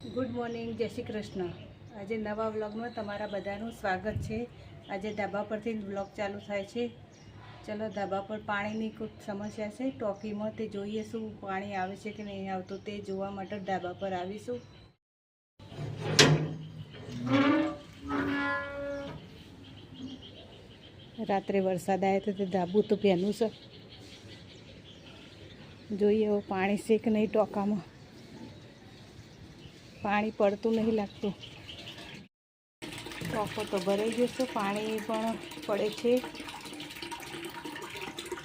Good morning, જય શ્રી કૃષ્ણ. આજે નવા વ્લોગમાં તમારા બધાનું સ્વાગત છે. આજે ધાબા પરથી વ્લોગ ચાલુ થાય છે. ચલો, ધાબા પર પાણીની ખૂબ સમસ્યા છે. ટોકીમાં તે જોઈએ શું પાણી આવે છે કે નહીં આવતું તે જોવા માટે ધાબા પર આવીશું. રાત્રે વરસાદ આવ્યો તો તે ધાબુ તો પહેલું છે. જોઈએ પાણી છે કે નહીં ટોકામાં. પાણી પડતું નહીં લાગતું. ટોકો તો ભરાઈ ગયો છે, પાણી પણ પડે છે.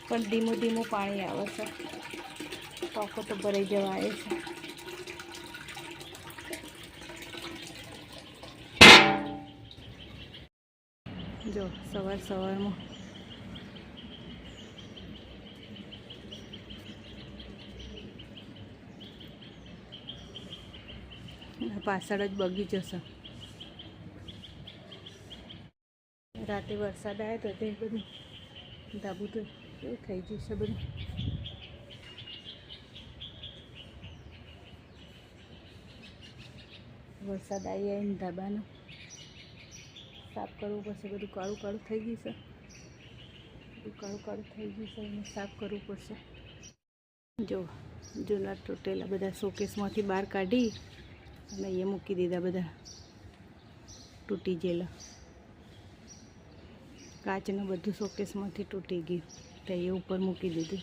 પણ ધીમું ધીમું પાણી આવે છે. ટોકો તો ભરાઈ જવા છે. જો, સવાર સવારમાં આ પાછળ જ બગીચો છે રાતે વરસાદ આવ્યો તો તે બધું ધાબુ તો એવું થઈ છે બધું. વરસાદ આવી આવીને ધાબાનું. સાફ કરવું પડશે, બધું કાળું કાળું થઈ ગયું છે. બધું કાળું કાળું થઈ ગયું છે એને સાફ કરવું પડશે. જો જૂના તૂટેલા બધા શોકેસમાંથી બહાર કાઢી અને એ મૂકી દીધા બધા તૂટી ગયેલા. કાચનું બધું શોકેસમાંથી તૂટી ગયું. તો એ ઉપર મૂકી દીધું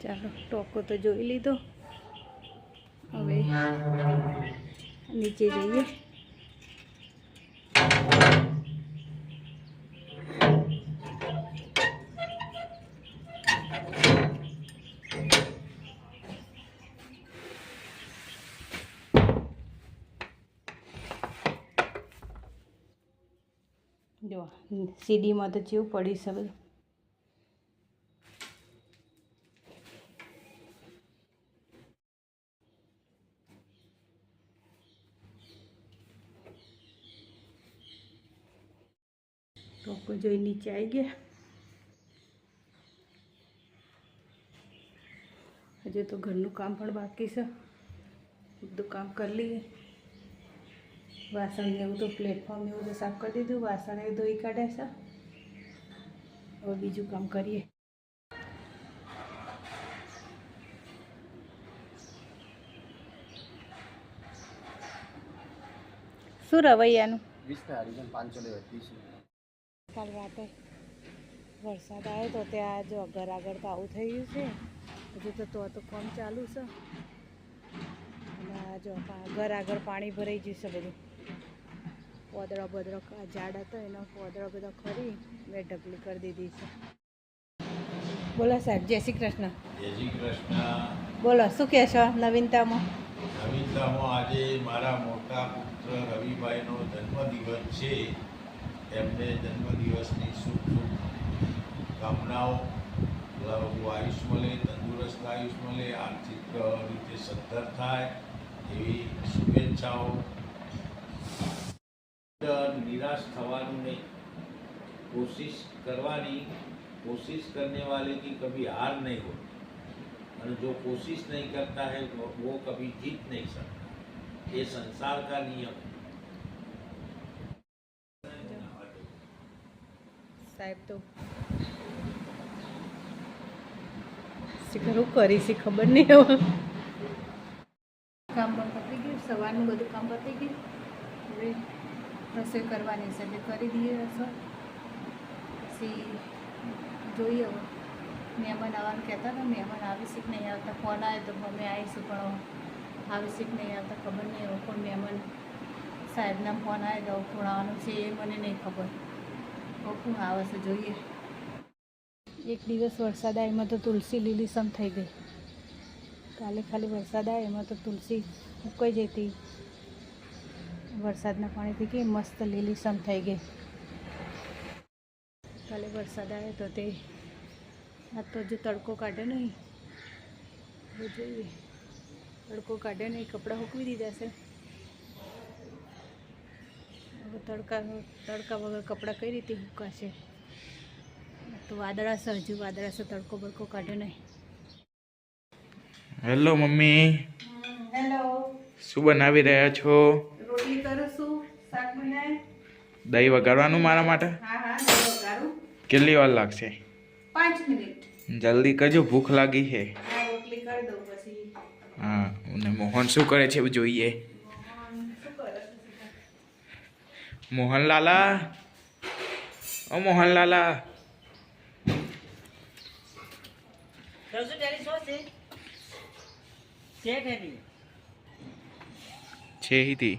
ચાલો, ટોકો તો જોઈ લીધો. હવે નીચે જઈએ. જો, સીડીમાં તો જેવું પડી છે બધું ટોપો જોઈ નીચે આવી ગયા. હજુ તો ઘરનું કામ પણ બાકી છે. બધું કામ કરી લઈએ. વાસણ ને એવું તો પ્લેટફોર્મ એવું તો સાફ કરી દીધું વાસણ એ ધોઈ કાઢ્યા છે. હવે બીજું કામ કરીએ. શું રવૈયાનું? કાલ રાતે વરસાદ આવ્યો તો ત્યાં જો ઘર આગળ તો આવું થઈ ગયું છે. હજુ તો તો તો કોમ ચાલુ છે. અને આ જો ઘર આગળ પાણી ભરાઈ ગયું છે બધું. પોદળો બદળો ઝાડ હતો એનો પોદળો બધો ખરી. મેં ઢગલી કરી દીધી છે. બોલો સાહેબ જય શ્રી કૃષ્ણ. જય શ્રી કૃષ્ણ. બોલો શું કહેશો નવીનતામાં? નવીનતામાં આજે મારા મોટા પુત્ર રવિભાઈનો જન્મદિવસ છે. એમને જન્મદિવસની શુભ શુભ કામનાઓ આયુષ મળે તંદુરસ્ત આયુષ મળે આર્થિક રીતે સદ્ધર થાય એવી શુભેચ્છાઓ નિરાશ થવાનું નહીં કોશિશ કરવાની कोशिश करने वाले की कभी हार नहीं होती और जो कोशिश नहीं करता है वो वो कभी जीत नहीं सकता ये संसार का नियम है સાહેબ તો શીખરું કરી છે ખબર નહીં હવે કામ પણ પતી ગયું સવારનું બધું કામ પતી ગયું હવે રસોઈ કરવાની છે એટલે કરી દઈએ રસોઈ. પછી જોઈએ મહેમાન આવવાનું કહેતા હતા, મહેમાન આવી શીખ નહીં આવતા, ફોન આવે તો અમે આવીશું, પણ આવી શીખ નહીં આવતા, ખબર નહીં હવે પણ મહેમાન સાહેબના ફોન આવે તો કોણ આવવાનું છે એ મને નહીં ખબર. કોણ આવે છે જોઈએ. એક દિવસ વરસાદ આવે એમાં તો તુલસી લીલીસમ થઈ ગઈ. કાલે ખાલી વરસાદ આવે એમાં તો તુલસી ઉકાઈ જતી. વરસાદના પાણીથી કે મસ્ત લીલીસમ થઈ ગઈ. કાલે વરસાદ આવે તો તે આ તો હજુ તડકો કાઢે નહીં. હવે જોઈએ. તડકો કાઢે નહીં કપડાં હૂકવી દીધા છે. હવે તડકા તડકા વગર કપડાં કઈ રીતે હૂકાશે તો વાદળા છે હજુ વાદળા છે તડકો બડકો કાઢે નહીં. Hello mummy. હેલો. શું બનાવી રહ્યા છો રોટલી કરું છું શાક બનાય દહીં વઘારવાનું મારા માટે? કેટલી વાર લાગશે? જલ્દી કરજો ભૂખ લાગી છે. આ રોટલી કરી દઉં પછી. હા અને મોહન શું કરે છે જોઈએ? મોહનલાલા ઓ મોહનલાલા છે? છે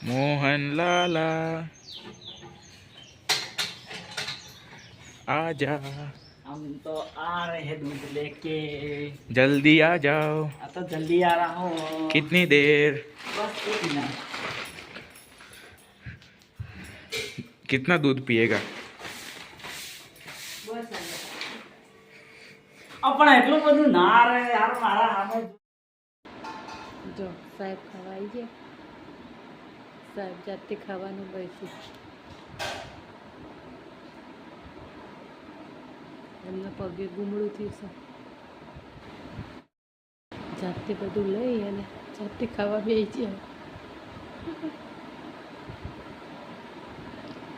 ઠેરી છે હિતી મોહનલાલા આજા हम तो आ रहे हैं दूध लेके जल्दी आ जाओ अब तो जल्दी आ रहा हूँ कितनी देर बस एक मिनट कितना दूध पिएगा બસ આવે આ પણ એટલું બધું ના રે યાર મારા સામે જો સાહેબ ખાવા આવી ગયા સાહેબ, જાતે ખાવાનું બેસી એમના પગે ગુમડું થયું જાતે બધું લઈ અને જાતે ખાવા બેસી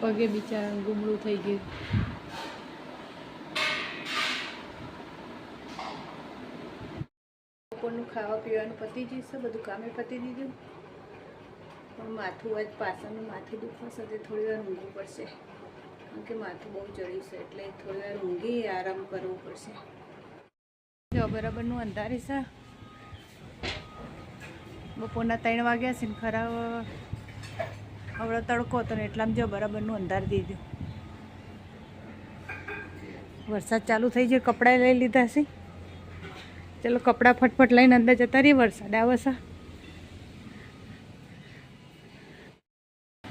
પગે બિચારા ગુમડું થઈ ગયું. બપોરનું ખાવા પીવાનું પતી જશે બધું કામે પતી દીધું. પણ માથું આજ પાછળનું માથું દુખાશે તે થોડી વાર ઊંઘવું પડશે. કારણ કે માથું બહુ ચડ્યું છે એટલે થોડી વાર ઊંઘી આરામ કરવો પડશે. જો, બરાબરનું અંધારે છે. બપોરના ત્રણ વાગ્યા છે ને ખરા હવે તડકો હતો ને એટલામાં જો બરાબરનું અંધાર દીધું વરસાદ ચાલુ થઈ ગયો, કપડાં લઈ લીધા છે. ચલો, કપડાં ફટફટ લઈને અંદર જતા રહીએ. વરસાદ આવે છે.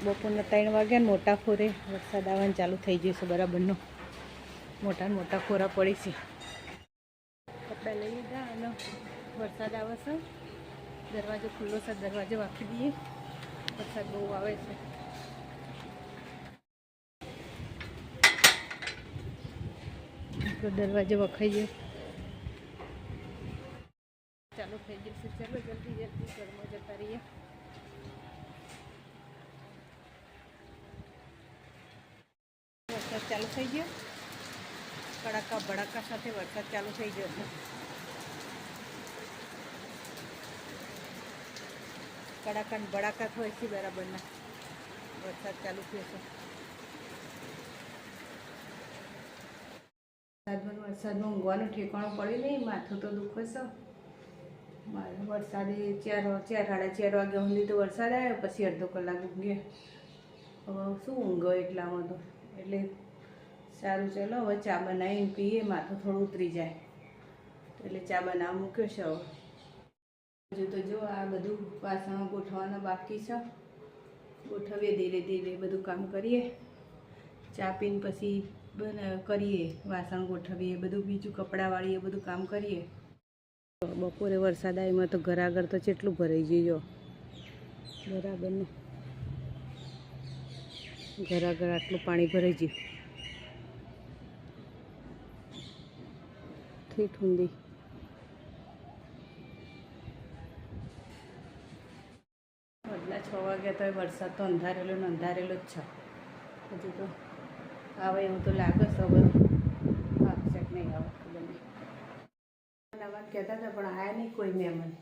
બપોરના ત્રણ વાગ્યા મોટા ફોરે વરસાદ આવવાનું ચાલુ થઈ ગયું છે બરાબરનો. મોટા મોટા ખોરા પડી છે. કપડાં લઈ લીધા અને વરસાદ આવે છે. દરવાજો ખુલ્લો છે, દરવાજો વાપરી દઈએ. વરસાદ બહુ આવે છે. દરવાજો વખાઈ ગયો. ચાલુ થઈ જશે ચાલો જલ્દી જલ્દી ઘરમાં જતા રહીએ વરસાદ ચાલુ થઈ ગયો. કડાકા ભડાકા સાથે વરસાદ ચાલુ થઈ ગયો છે. કડાકા ને ભડાકા થાય છે બરાબરના. વરસાદ ચાલુ થયો છે. વરસાદમાં ઊંઘવાનું ઠેકાણું પડ્યું નહીં, માથું તો દુખે છે. મારે વરસાદે ચાર ચાર સાડા ચાર વાગ્યા સુધી તો વરસાદ આવ્યો, પછી અડધો કલાક ઊંઘે હવે શું ઊંઘો એટલામાં તો? એટલે સારું ચલો, હવે ચા બનાવીને પીએ, માથું થોડું ઉતરી જાય. એટલે ચા બનાવવા મૂક્યો છે હવે. હજુ તો જો આ બધું વાસણો ગોઠવવાના બાકી છે. ગોઠવીએ ધીરે ધીરે બધું કામ કરીએ. ચા પીને પછી કરીએ વાસણ ગોઠવીએ, બધું બીજું કપડાં વાળીએ, બધું કામ કરીએ. બપોરે વરસાદ આવ્યો તો ઘર આગળ તો કેટલું ભરાઈ ગયું. જો ને? ઘર આગળ આટલું પાણી ભરાઈ ગયું. ઠીઠ ઊંધી બદલા છ વાગ્યા તો વરસાદ તો અંધારેલો ને અંધારેલો જ છે હજુ તો આવે એવું તો લાગે હવે આવશે નહીં આવે ખબર નહીં મહેમાન કહેતા હતા પણ આવ્યા નહીં કોઈ મહેમાન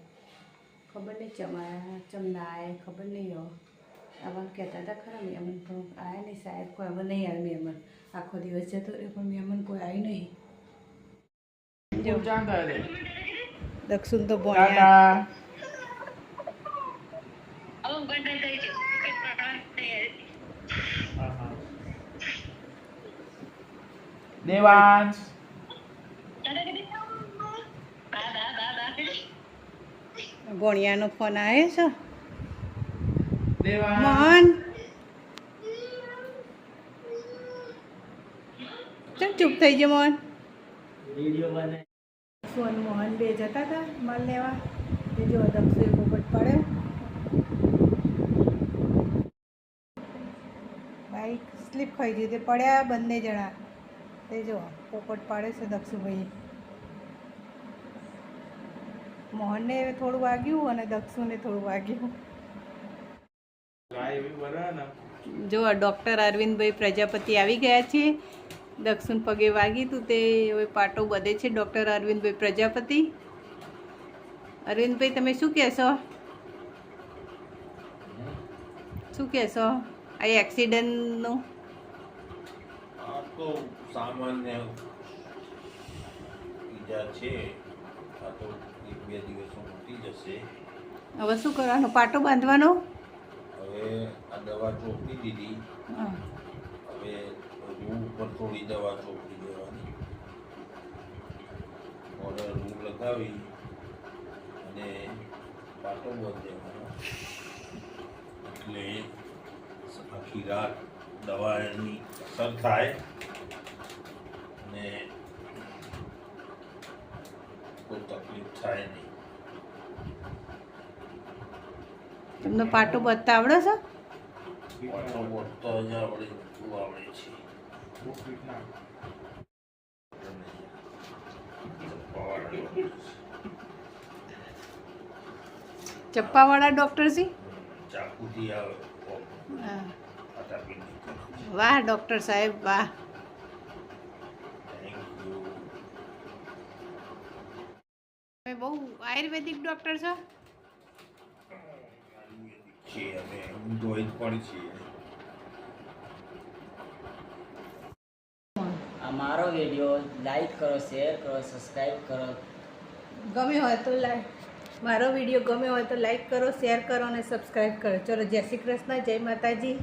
ખબર નહીં ચમાયા ચમના આવે ખબર નહીં હવે આવા કહેતા હતા ખરા મહેમાન પણ આવ્યા નહીં સાહેબ કોઈ હવે નહીં આવે મહેમાન આખો દિવસ જતો રહ્યો પણ મહેમાન કોઈ આવી નહીં જો. દક્ષિણ તો ભણ્યા દેવાંશ. ભણિયાનો ફોન આવે છે? મોહન? ચમ ચૂપ થઈ ગયો મોહન? વીડિયો મોહન બે જતા હતા માલ લેવા. તે જો દક્ષુ એક પોપટ પડ્યો બાઈક સ્લીપ ખાઈ ગઈ તે પડ્યા બંને જણા. તે જો પોપટ પાડે છે દક્ષુભાઈ મોહનને થોડું વાગ્યું અને દક્ષુને થોડું વાગ્યું. જો ડૉક્ટર અરવિંદભાઈ પ્રજાપતિ આવી ગયા છે. દક્ષુન પગે વાગી તું તે હવે પાટો બધે છે ડૉક્ટર અરવિંદભાઈ પ્રજાપતિ. અરવિંદભાઈ તમે શું કહેશો? શું કહેશો? આ એક્સિડન્ટનું? સામાન્ય ઈજા છે. તો એક બે દિવસમાં મટી જશે. હવે શું કરવાનો? પાટો બાંધવાનો? હવે આ દવા ચોપી દીધી. રૂ ઉપર થોડી દવા ચોપડી દેવાની ઓર્ડર રૂમ લગાવી અને પાટો બંધ દેવાનો એટલે આખી રાત દવા એની અસર થાય અને કોઈ તકલીફ થાય નહીં. તમને પાટો બધતા આવડે છે? પાટો બોટતો જ આવડે આવડે છે. ચપ્પાવાળા ડૉક્ટર છે ચાકુથી આવે હા. ફટાફટ કરે છે વાહ, ડૉક્ટર સાહેબ, વાહ. તમે બહુ આયુર્વેદિક ડૉક્ટર છો? છીએ અમે જ પણ છીએ. આ મારો વીડિયો લાઈક કરો શેર કરો સબસ્ક્રાઈબ કરો. ગમ્યો હોય તો લાઈક મારો વીડિયો ગમ્યો હોય તો લાઈક કરો શેર કરો અને સબસ્ક્રાઈબ કરો. ચલો, જય શ્રી કૃષ્ણ, જય માતાજી.